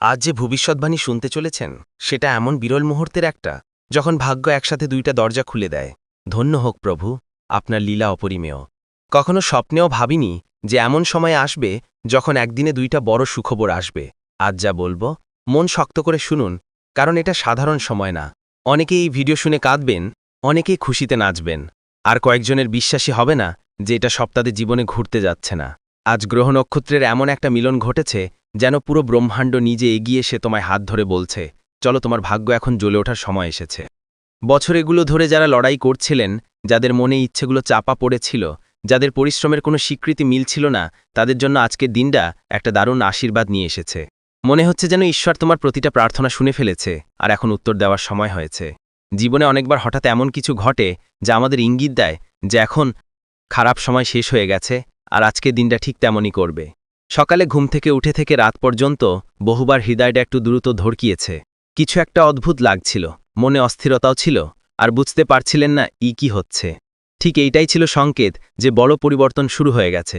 আজ যে ভবিষ্যৎবাণী শুনতে চলেছেন, সেটা এমন বিরল মুহূর্তের একটা, যখন ভাগ্য একসাথে দুইটা দরজা খুলে দেয়। ধন্য হোক প্রভু, আপনার লীলা অপরিমেয়। কখনো স্বপ্নেও ভাবিনি যে এমন সময় আসবে যখন একদিনে দুইটা বড় সুখবর আসবে। আজ যা বলব, মন শক্ত করে শুনুন, কারণ এটা সাধারণ সময় না। অনেকে এই ভিডিও শুনে কাঁদবেন, অনেকেই খুশিতে নাচবেন। আর কয়েকজনের বিশ্বাসী হবে না যে এটা সপ্তাহে জীবনে ঘুরতে যাচ্ছে না। আজ গ্রহ নক্ষত্রের এমন একটা মিলন ঘটেছে যেন পুরো ব্রহ্মাণ্ড নিজে এগিয়ে সে তোমায় হাত ধরে বলছে, চলো তোমার ভাগ্য এখন জ্বলে ওঠার সময় এসেছে। বছর এগুলো ধরে যারা লড়াই করছিলেন, যাদের মনে ইচ্ছেগুলো চাপা পড়েছিল, যাদের পরিশ্রমের কোনো স্বীকৃতি মিলছিল না, তাদের জন্য আজকের দিনটা একটা দারুণ আশীর্বাদ নিয়ে এসেছে। মনে হচ্ছে যেন ঈশ্বর তোমার প্রতিটা প্রার্থনা শুনে ফেলেছে, আর এখন উত্তর দেওয়ার সময় হয়েছে। জীবনে অনেকবার হঠাৎ এমন কিছু ঘটে, যা আমাদের ইঙ্গিত দেয় যে এখন খারাপ সময় শেষ হয়ে গেছে, আর আজকের দিনটা ঠিক তেমনই করবে। সকালে ঘুম থেকে উঠে থেকে রাত পর্যন্ত বহুবার হৃদয়টা একটু দ্রুত ধরকিয়েছে কিছু একটা অদ্ভুত লাগছিল, মনে অস্থিরতাও ছিল, আর বুঝতে পারছিলেন না ই কি হচ্ছে। ঠিক এইটাই ছিল সংকেত যে বড় পরিবর্তন শুরু হয়ে গেছে।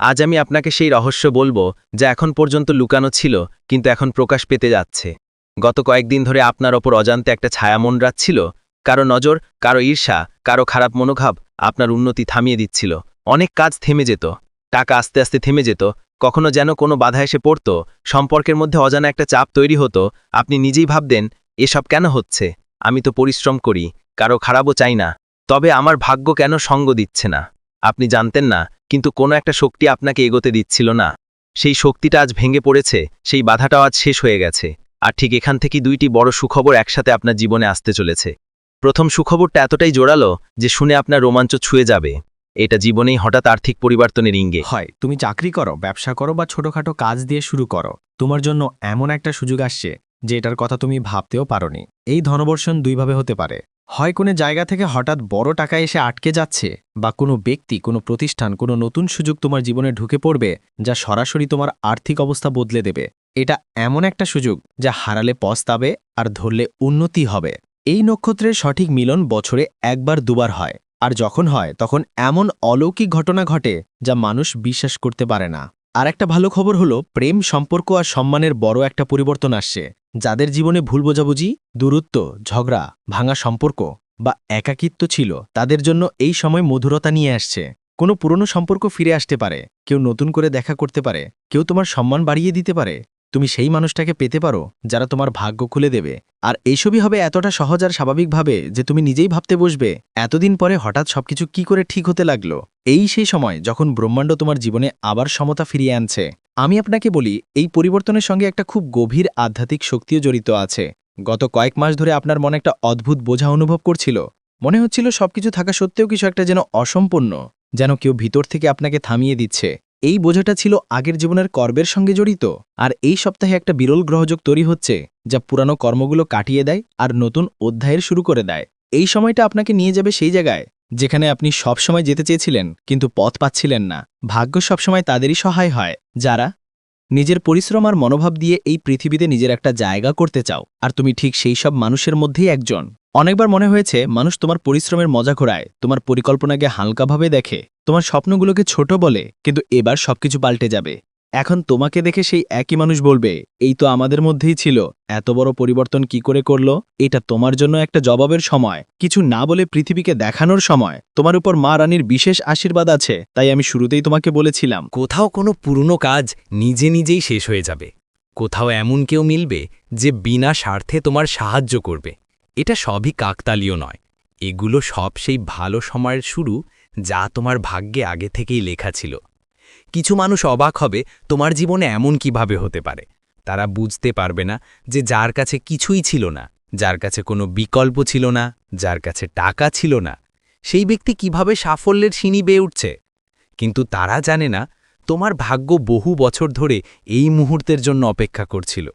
আজ আমি আপনাকে সেই রহস্য বলব যা এখন পর্যন্ত লুকানো ছিল, কিন্তু এখন প্রকাশ পেতে যাচ্ছে। গত কয়েকদিন ধরে আপনার ওপর অজান্তে একটা ছায়া মন রাখছিল, কারও নজর, কারও ঈর্ষা, কারও খারাপ মনোভাব আপনার উন্নতি থামিয়ে দিচ্ছিল। অনেক কাজ থেমে যেত, টাকা আস্তে আস্তে থেমে যেত কখনো যেন কোনো বাধা এসে পড়ত, সম্পর্কের মধ্যে অজানা একটা চাপ তৈরি হতো, আপনি নিজেই ভাবতেন, এসব কেন হচ্ছে? আমি তো পরিশ্রম করি, কারও খারাপও চাই না। তবে আমার ভাগ্য কেন সঙ্গ দিচ্ছে না? আপনি জানতেন না, কিন্তু কোনো একটা শক্তি আপনাকে এগোতে দিচ্ছিল না। সেই শক্তিটা আজ ভেঙে পড়েছে, সেই বাধাটাও আজ শেষ হয়ে গেছে। আর ঠিক এখান থেকে দুইটি বড় সুখবর একসাথে আপনার জীবনে আসতে চলেছে। প্রথম সুখবরটা এতটাই জোরালো, যে শুনে আপনার রোমাঞ্চ ছুঁয়ে যাবে। এটা জীবনেই হঠাৎ আর্থিক পরিবর্তনের ইঙ্গে হয়, তুমি চাকরি করো, ব্যবসা করো বা ছোটখাটো কাজ দিয়ে শুরু করো। তোমার জন্য এমন একটা সুযোগ আসছে যে এটার কথা তুমি ভাবতেও পারোনি। এই ধনবর্ষণ দুইভাবে হতে পারে। হয় কোনো জায়গা থেকে হঠাৎ বড় টাকা এসে আটকে যাচ্ছে বা কোনো ব্যক্তি, কোনো প্রতিষ্ঠান, কোনো নতুন সুযোগ তোমার জীবনে ঢুকে পড়বে যা সরাসরি তোমার আর্থিক অবস্থা বদলে দেবে। এটা এমন একটা সুযোগ যা হারালে পস্তাবে আর ধরলে উন্নতি হবে। এই নক্ষত্রের সঠিক মিলন বছরে একবার দুবার হয়। আর যখন হয়, তখন এমন অলৌকিক ঘটনা ঘটে যা মানুষ বিশ্বাস করতে পারে না। আর একটা ভালো খবর হলো, প্রেম, সম্পর্ক আর সম্মানের বড় একটা পরিবর্তন আসছে। যাদের জীবনে ভুল বোঝাবুঝি, দূরত্ব, ঝগড়া, ভাঙা সম্পর্ক বা একাকিত্ব ছিল, তাদের জন্য এই সময় মধুরতা নিয়ে আসছে। কোনো পুরনো সম্পর্ক ফিরে আসতে পারে, কেউ নতুন করে দেখা করতে পারে, কেউ তোমার সম্মান বাড়িয়ে দিতে পারে। তুমি সেই মানুষটাকে পেতে পারো, যারা তোমার ভাগ্য খুলে দেবে। আর এইসবই হবে এতটা সহজ আর স্বাভাবিকভাবে যে তুমি নিজেই ভাবতে বসবে, এতদিন পরে হঠাৎ সবকিছু কি করে ঠিক হতে লাগল? এই সেই সময় যখন ব্রহ্মাণ্ড তোমার জীবনে আবার সমতা ফিরিয়ে আনছে। আমি আপনাকে বলি, এই পরিবর্তনের সঙ্গে একটা খুব গভীর আধ্যাত্মিক শক্তিও জড়িত আছে। গত কয়েক মাস ধরে আপনার মনে একটা অদ্ভুত বোঝা অনুভব করছিল। মনে হচ্ছিল সবকিছু থাকা সত্ত্বেও কিছু একটা যেন অসম্পূর্ণ, যেন কেউ ভিতর থেকে আপনাকে থামিয়ে দিচ্ছে। এই বোঝাটা ছিল আগের জীবনের কর্মের সঙ্গে জড়িত। আর এই সপ্তাহে একটা বিরল গ্রহযোগ তৈরি হচ্ছে, যা পুরানো কর্মগুলো কাটিয়ে দেয় আর নতুন অধ্যায়ের শুরু করে দেয়। এই সময়টা আপনাকে নিয়ে যাবে সেই জায়গায়, যেখানে আপনি সবসময় যেতে চেয়েছিলেন, কিন্তু পথ পাচ্ছিলেন না। ভাগ্য সবসময় তাদেরই সহায় হয়, যারা নিজের পরিশ্রম আর মনোভাব দিয়ে এই পৃথিবীতে নিজের একটা জায়গা করতে চাও। আর তুমি ঠিক সেই সব মানুষের মধ্যেই একজন। অনেকবার মনে হয়েছে, মানুষ তোমার পরিশ্রমের মজা ঘোরায়, তোমার পরিকল্পনাকে হালকাভাবে দেখে, তোমার স্বপ্নগুলোকে ছোট বলে, কিন্তু এবার সবকিছু পাল্টে যাবে। এখন তোমাকে দেখে সেই একই মানুষ বলবে, এই তো আমাদের মধ্যেই ছিল, এত বড় পরিবর্তন কি করে করল? এটা তোমার জন্য একটা জবাবের সময়। কিছু না বলে পৃথিবীকে দেখানোর সময়। তোমার উপর মা রানীর বিশেষ আশীর্বাদ আছে, তাই আমি শুরুতেই তোমাকে বলেছিলাম, কোথাও কোনো পুরনো কাজ নিজে নিজেই শেষ হয়ে যাবে। কোথাও এমন কেউ মিলবে, যে বিনা স্বার্থে তোমার সাহায্য করবে। এটা সবই কাকতালীয় নয়। এগুলো সব সেই ভালো সময়ের শুরু যা তোমার ভাগ্যে আগে থেকেই লেখা ছিল। কিছু মানুষ অবাক হবে, তোমার জীবনে এমন কীভাবে হতে পারে? তারা বুঝতে পারবে না যে যার কাছে কিছুই ছিল না, যার কাছে কোনো বিকল্প ছিল না, যার কাছে টাকা ছিল না, সেই ব্যক্তি কীভাবে সাফল্যের সিঁড়ি বেয়ে উঠছে? কিন্তু তারা জানে না, তোমার ভাগ্য বহু বছর ধরে এই মুহূর্তের জন্য অপেক্ষা করছিল।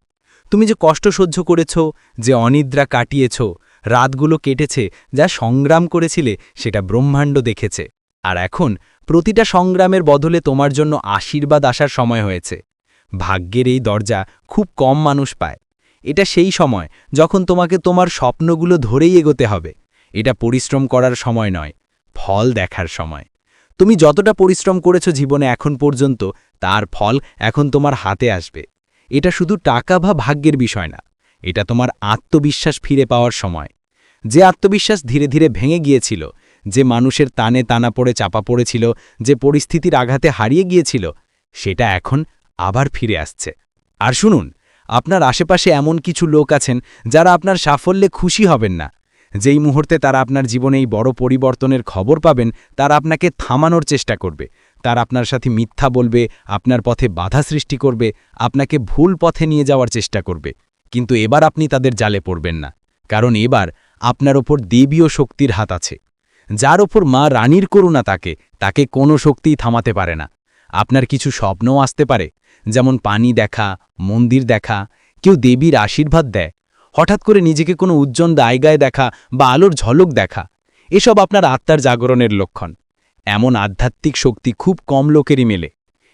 তুমি যে কষ্ট সহ্য করেছ, যে অনিদ্রা কাটিয়েছ, রাতগুলো কেটেছে, যা সংগ্রাম করেছিলে, সেটা ব্রহ্মাণ্ড দেখেছে। আর এখন প্রতিটা সংগ্রামের বদলে তোমার জন্য আশীর্বাদ আসার সময় হয়েছে। ভাগ্যের এই দরজা খুব কম মানুষ পায়। এটা সেই সময় যখন তোমাকে তোমার স্বপ্নগুলো ধরেই এগোতে হবে। এটা পরিশ্রম করার সময় নয়, ফল দেখার সময়। তুমি যতটা পরিশ্রম করেছ জীবনে এখন পর্যন্ত, তার ফল এখন তোমার হাতে আসবে। এটা শুধু টাকা বা ভাগ্যের বিষয় না, এটা তোমার আত্মবিশ্বাস ফিরে পাওয়ার সময়। যে আত্মবিশ্বাস ধীরে ধীরে ভেঙে গিয়েছিল, যে মানুষের তানে তানা পড়ে চাপা পড়েছিল, যে পরিস্থিতির আঘাতে হারিয়ে গিয়েছিল, সেটা এখন আবার ফিরে আসছে। আর শুনুন, আপনার আশেপাশে এমন কিছু লোক আছেন যারা আপনার সাফল্যে খুশি হবেন না। যেই মুহূর্তে তারা আপনার জীবনে এই বড় পরিবর্তনের খবর পাবেন, তারা আপনাকে থামানোর চেষ্টা করবে। তারা আপনার সাথে মিথ্যা বলবে, আপনার পথে বাধা সৃষ্টি করবে, আপনাকে ভুল পথে নিয়ে যাওয়ার চেষ্টা করবে। কিন্তু এবার আপনি তাদের জালে পড়বেন না। কারণ এবার আপনার ওপর দেবীয় শক্তির হাত আছে। যার ওপর মা রানীর করুণা তাকে তাকে কোনো শক্তিই থামাতে পারে না। আপনার কিছু স্বপ্নও আসতে পারে, যেমন পানি দেখা, মন্দির দেখা, কেউ দেবীর আশীর্বাদ দেয়। হঠাৎ করে নিজেকে কোনো উজ্জ্বল দায়গায় দেখা বা আলোর ঝলক দেখা, এসব আপনার আত্মার জাগরণের লক্ষণ। এমন আধ্যাত্মিক শক্তি খুব কম লোকেরই মেলে।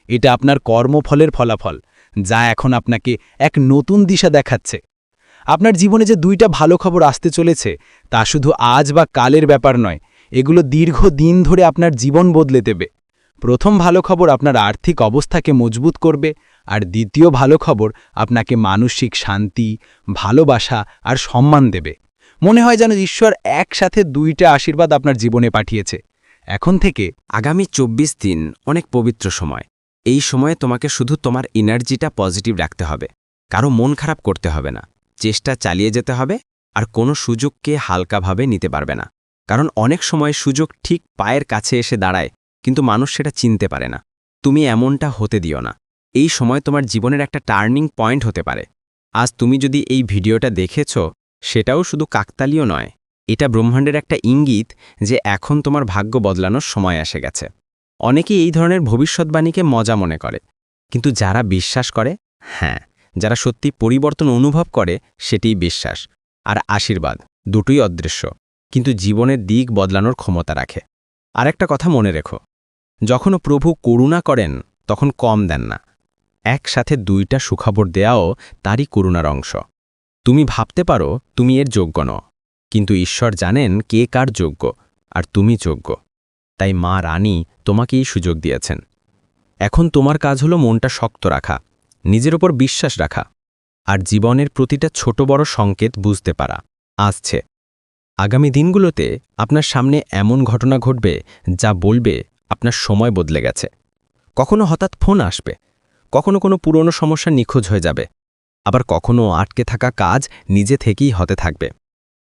এটা আপনার কর্মফলের ফলাফল, যা এখন আপনাকে এক নতুন দিশা দেখাচ্ছে। আপনার জীবনে যে দুইটা ভালো খবর আসতে চলেছে, তা শুধু আজ বা কালের ব্যাপার নয়, এগুলো দীর্ঘ দিন ধরে আপনার জীবন বদলে দেবে। প্রথম ভালো খবর আপনার আর্থিক অবস্থাকে মজবুত করবে, আর দ্বিতীয় ভালো খবর আপনাকে মানসিক শান্তি, ভালোবাসা আর সম্মান দেবে। মনে হয় যেন ঈশ্বর একসাথে দুইটা আশীর্বাদ আপনার জীবনে পাঠিয়েছে। এখন থেকে আগামী ২৪ দিন অনেক পবিত্র সময়। এই সময়ে তোমাকে শুধু তোমার এনার্জিটা পজিটিভ রাখতে হবে। কারও মন খারাপ করতে হবে না। চেষ্টা চালিয়ে যেতে হবে আর কোনো সুযোগকে হালকাভাবে নিতে পারবে না। কারণ অনেক সময় সুযোগ ঠিক পায়ের কাছে এসে দাঁড়ায়, কিন্তু মানুষ সেটা চিনতে পারে না। তুমি এমনটা হতে দিও না। এই সময় তোমার জীবনের একটা টার্নিং পয়েন্ট হতে পারে। আজ তুমি যদি এই ভিডিওটা দেখেছ, সেটাও শুধু কাকতালীয় নয় এটা ব্রহ্মাণ্ডের একটা ইঙ্গিত যে এখন তোমার ভাগ্য বদলানোর সময় এসে গেছে। অনেকেই এই ধরনের ভবিষ্যৎবাণীকে মজা মনে করে। কিন্তু যারা বিশ্বাস করে হ্যাঁ যারা সত্যি পরিবর্তন অনুভব করে, সেটিই বিশ্বাস আর আশীর্বাদ, দুটোই অদৃশ্য। কিন্তু জীবনের দিক বদলানোর ক্ষমতা রাখে। আর একটা কথা মনে রেখো, যখনও প্রভু করুণা করেন, তখন কম দেন না। একসাথে দুইটা সুখবর দেয়াও তারই করুণার অংশ। তুমি ভাবতে পারো, তুমি এর যোগ্য নও। কিন্তু ঈশ্বর জানেন কে কার যোগ্য আর তুমি যোগ্য। তাই মা রানী তোমাকেই সুযোগ দিয়েছেন। এখন তোমার কাজ হলো মনটা শক্ত রাখা, নিজের ওপর বিশ্বাস রাখা আর জীবনের প্রতিটা ছোট বড় সংকেত বুঝতে পারা। আসছে। আগামী দিনগুলোতে আপনার সামনে এমন ঘটনা ঘটবে যা বলবে আপনার সময় বদলে গেছে। কখনো হঠাৎ ফোন আসবে, কখনো কোনো পুরনো সমস্যা নিখোঁজ হয়ে যাবে, আবার কখনো আটকে থাকা কাজ নিজে থেকেই হতে থাকবে।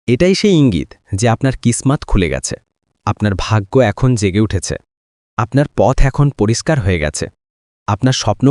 এটাই সেই ইঙ্গিত যে আপনার কিসমাত খুলে গেছে। আপনার ভাগ্য এখন জেগে উঠেছে। আপনার পথ এখন পরিষ্কার হয়ে গেছে। আপনার স্বপ্ন